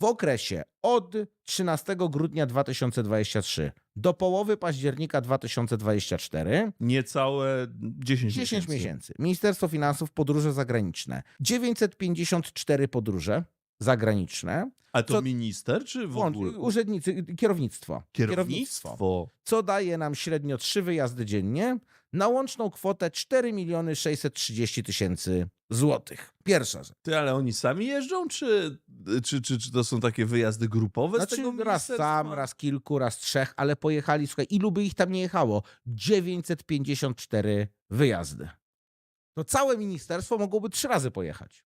W okresie od 13 grudnia 2023 do połowy października 2024 Niecałe 10, 10 miesięcy. miesięcy. Ministerstwo Finansów podróże zagraniczne. 954 podróże zagraniczne. A to Co- minister, czy w ogóle? Urzędnicy, kierownictwo. Kierownictwo. Co daje nam średnio 3 wyjazdy dziennie na łączną kwotę 4 miliony 630 tysięcy złotych. Pierwsza rzecz. Ty, ale oni sami jeżdżą, czy, czy, czy, czy to są takie wyjazdy grupowe z Znaczy raz sam, raz kilku, raz trzech, ale pojechali, słuchaj, ilu by ich tam nie jechało? 954 wyjazdy. To całe ministerstwo mogłoby trzy razy pojechać.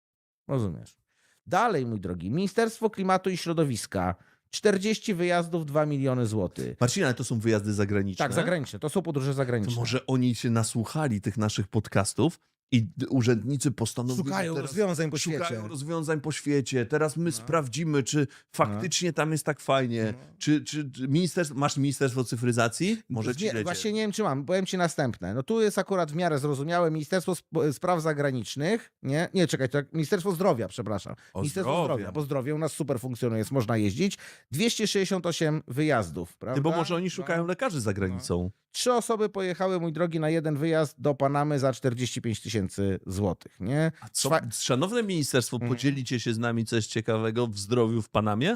Rozumiesz? Dalej, mój drogi, Ministerstwo Klimatu i Środowiska. 40 wyjazdów, 2 miliony złotych. Marcin, ale to są wyjazdy zagraniczne? Tak, zagraniczne. To są podróże To zagraniczne. może oni się nasłuchali tych naszych podcastów i urzędnicy postanowili Szukają teraz... rozwiązań po Szukają świecie. rozwiązań po świecie. Teraz my No. sprawdzimy, czy faktycznie tam jest tak fajnie. No. Czy, czy, czy ministerstwo, masz Ministerstwo Cyfryzacji? Może ci nie, lecie. Właśnie nie wiem, czy mam. Powiem ci następne. No tu jest akurat w miarę zrozumiałe Ministerstwo Sp- Spraw Zagranicznych. Nie, nie czekaj, to Ministerstwo Zdrowia, przepraszam. O Ministerstwo. Zdrowia, bo zdrowie u nas super funkcjonuje, jest, można jeździć. 268 wyjazdów, prawda? Ty, bo może oni szukają No. lekarzy za granicą. Trzy osoby pojechały, mój drogi, na jeden wyjazd do Panamy za 45 tysięcy złotych, nie? A co, szanowne ministerstwo, Mhm. podzielicie się z nami coś ciekawego w zdrowiu w Panamie?